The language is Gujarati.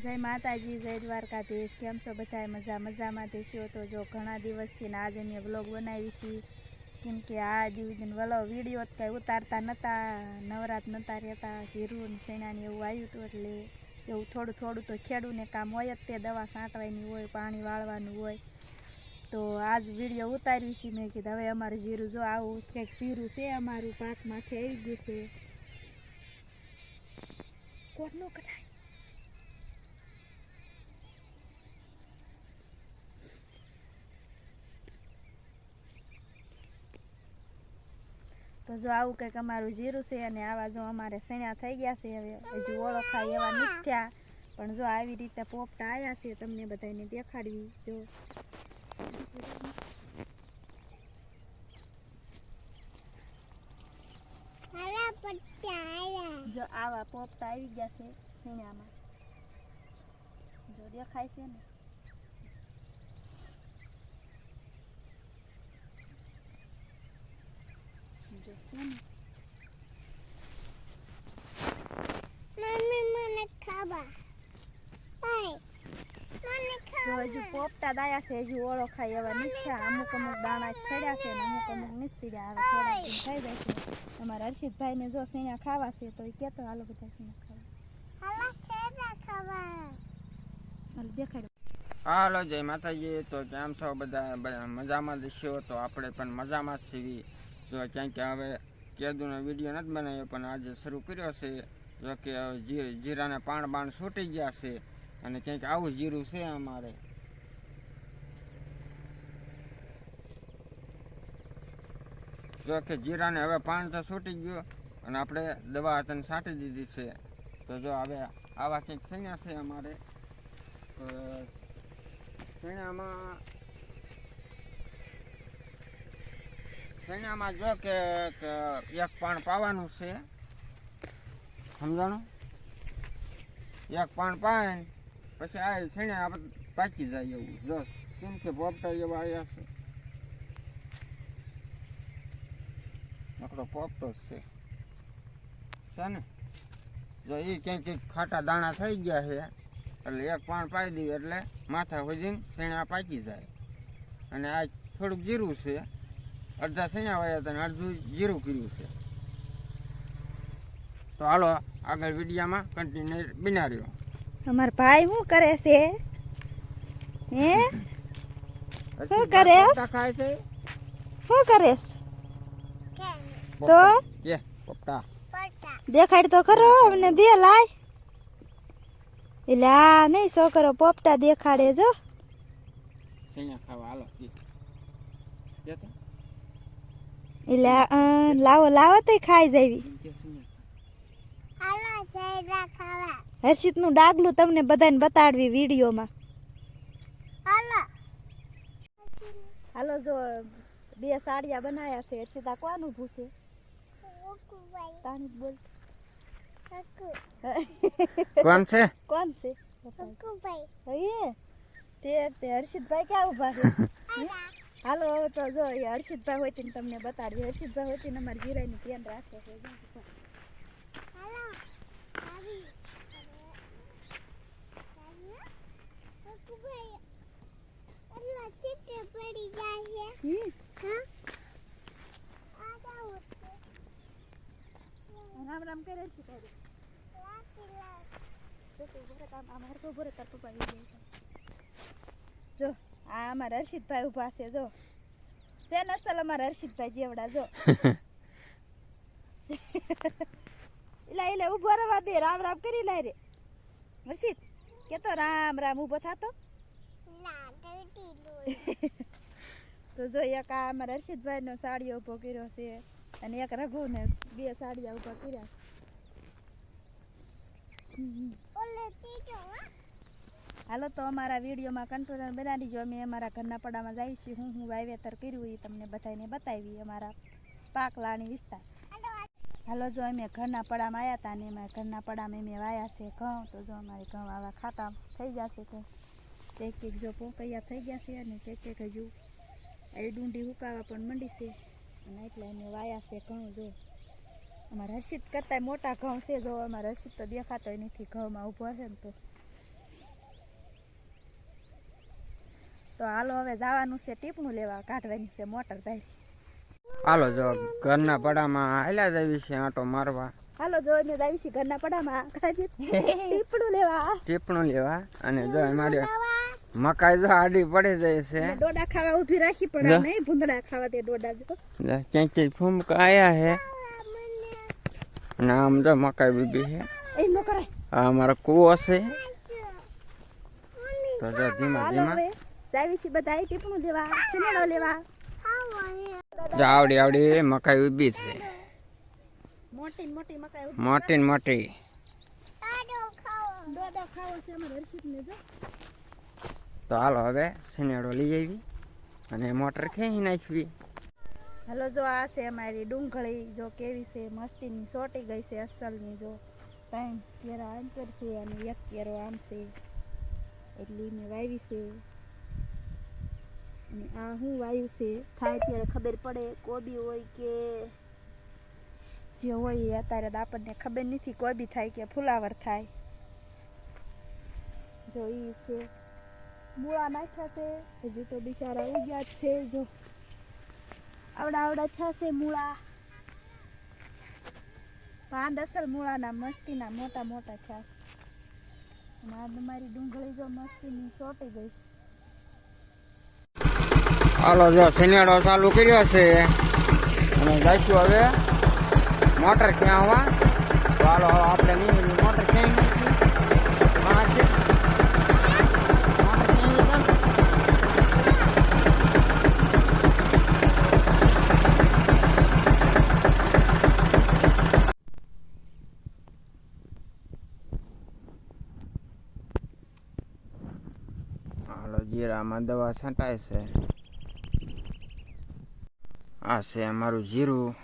જય માતાજી, જય દ્વારકાધીશ. કેમ છો બધા મજા મજામાં દેશો? તો જો ઘણા દિવસથી આજે મેં વ્લોગ બનાવી છીએ કેમ કે આ દિવસ વલો વીડિયો કાંઈ ઉતારતા નહોતા નવરાત નહોતા રહેતા જીરું ને શેણાને એવું આવ્યું હતું એટલે એવું થોડું થોડું તો ખેડૂને કામ હોય જ તે, દવા છાંટવાની હોય, પાણી વાળવાનું હોય. તો આજ વીડિયો ઉતારી છે. મેં કીધું, હવે અમારું જીરું જો આવું કંઈક જીરું છે અમારું પાકમાંથી આવી ગયું છે. કોટનું કઢાય. તો જો આવું કંઈક અમારું જીરું છે અને આવા જો અમારે સણ્યા થઈ ગયા છે હવે હજુ ઓળખાય એવા નથી થયા. પણ જો આવી રીતે પોપટા આવ્યા છે તમને બધાને દેખાડવી જો. જો આવા પોપટા આવી ગયા છે સણ્યામાં જો દેખાય છે ને? જો છે ને હજુ પોપટા દાયા છે હજુ ઓળખાય એવા નથી અમુક અમુક દાણા છેડ્યા છે ને અમુક અમુક નથી હવે થોડા દિન જાય છે તમારા હર્ષિતભાઈને જો સીણા ખાવા છે તો એ કેતો હાલો બધા સીણા ખાવા. હાલો દેખાડો. હાલો જય માતાજી. તો કેમ છો બધા? મજામાં દસ્યો તો આપણે પણ મજામાં જ છીએ. જો ક્યાંક હવે કેદુનો વીડિયો નથી બનાવ્યો, પણ આજે શરૂ કર્યો છે. જો કે જીરાને પાણ બાણ છૂટી ગયા છે અને ક્યાંક આવું જીરું છે અમારે. જો કે જીરાને હવે પાણ તો છૂટી ગયું અને આપણે દવા તને છાંટી દીધી છે. તો જો હવે આવા કંઈક સૈયા છે અમારે? તો ચણામાં જો કે એક પાણ પાવાનું છે. સમજાણું? એક પાણ પાય પછી આ ચણા આપણે પાકી જાય એવું. જો, કેમ કે પોપટા એવા આવ્યા છે. આપણો પોપટો છે. છે ને? જો એ ક્યાંક ક્યાંક ખાટા દાણા થઈ ગયા છે, એટલે એક પાણ પાઈ દઈએ એટલે માથા હોજીને શેણા પાકી જાય. અને આ થોડુંક જીરું છે. અડધા સૈયા વાયા હતા અને અડધું જીરું કર્યું છે. તો હાલો આગળ વિડીયામાં કન્ટિન્યુ બિના રહ્યો. અમાર ભાઈ શું કરે છે? હે? શું કરે? ખાય છે? શું કરે? તો? કે પપ્પા. દેખાડ તો ખરો અમને દે લાય. એટલે આ નહીં છોકરો પોપટા દેખાડે જો. ખાવા? હાલો? એટલે લાવો લાવો તો ખાઈ જાવી. હર્ષિતનું ડાગલું તમને બધાને બતાડવી વિડીયોમાં. હાલો. જો બે સાડિયા બનાયા છે. હર્ષિતા કોનું ભૂસે? બોલ. કોણ છે? કોણ છે? તે તે હર્ષિતભાઈ ક્યાં ઊભા છે? હાલો હવે તો જો એ હર્ષિતભાઈ હોય ને તમને બતાડવી હર્ષિતભાઈ હોય ને અમારી ગિરાઈની ધ્યાન રાખે છે. રામ રામ કરે છે તારી. પપ્પા. જો. આ અમારા હર્ષિતભાઈ ઊભા છે જો. છે નસલ અમારા હર્ષિતભાઈ જેવડા જો. ઇલા ઇલા ઊભો રહેવા દે રામ રામ કરી લાય રે. હર્ષિત કેતો રામ રામ ઊભો થતો? તો જો એક આ અમારા હર્ષિતભાઈ નો સાડીઓ ઊભો કર્યો છે અને એક રઘુ ને બે સાડીયા ઊભા કર્યા હમ. હાલો તો અમારા વિડીયોમાં કંટ્રોલર બનાવી જો અમે અમારા ઘરના પડામાં છીએ હું હું વાવેતર કર્યું એ તમને બધાને બતાવી અમારા પાકલાણી વિસ્તાર. હાલો જો અમે ઘરના પડામાં આવ્યા હતા અને એમાં ઘરના પડામાં અમે વાયા છે ઘઉં. તો જો અમારે ઘઉં આવા ખાતા થઈ જશે કે એક એક જો પોકૈયા થઈ ગયા છે અને એક એક હજુ એ ડુંડી હુકાવા પણ મંડી છે. અને એટલે અમે વાયા છે ઘઉં જો. અમારા હર્ષિત કરતાંય મોટા ઘઉં છે જો. અમારા હર્ષિત તો દેખાતોય નથી. ઘઉંમાં ઊભો છે ને તો તો હાલો હવે જવાનું છે ટીપણું લેવા કાઢવાની છે મોટર ભાઈ હાલો જો ઘરના પડામાં હાલ્યા જવી છે આંટો મારવા. હાલો જો અમે જાવી છીએ ઘરના પડામાં. કાજી ટીપણું લેવા. ટીપણું લેવા અને જો અમારે મકાઈ જો આડી પડી જાય છે. ડોડા ખાવા ઊભી રાખી પડે નહીં ભૂંદડા ખાવા તે ડોડા જો ક્યાંક ક્યાંક ફૂમકા આયા છે. અને આમ જો મકાઈ બીબી છે. એમ ન કરાય. આ અમારો કૂવો છે. તો જો ધીમા ધીમા. જાવી છીએ બધા ટીપણું લેવા સનેડો લેવા? આવડી આવડી મકાઈ ઊભી છે. મોટી મોટી મકાઈ મોટી ને મોટી. છે તો હાલો હવે સનેડો લઈ આવી અને મોટર ખેંચી નાખવી. હલો જો આ છે અમારી ડુંગળી જો કેવી છે મસ્તીની સોટી ગઈ છે અસલની જો ત્રણ કેરા અંતર છે અને એક કેરો આમ છે. એટલી મેં વાવી છે. આ હું વાયુ છે? થાય ત્યારે ખબર પડે. કોબી હોય કે જે હોય એ અત્યારે આપણને ખબર નથી કોબી થાય કે ફુલાવર થાય. જો એ છે. મૂળા નાખ્યા છે. હજુ તો બિચારા ઉગ્યા જ છે. જો આવડા આવડા છે મૂળા. પાંદ અસલ મૂળાના મસ્તીના મોટા મોટા છાસ અને આ તમારી ડુંગળી જો મસ્તીની ચોટી ગઈ હાલો, જો સિનેડો ચાલુ કર્યો છે. અને જઈશું હવે. મોટર ખેંચવા તો હાલો આપણે મોટર ક્યાંય જીરામાં દવા છંટાય છે. આ છે અમારું જીરું.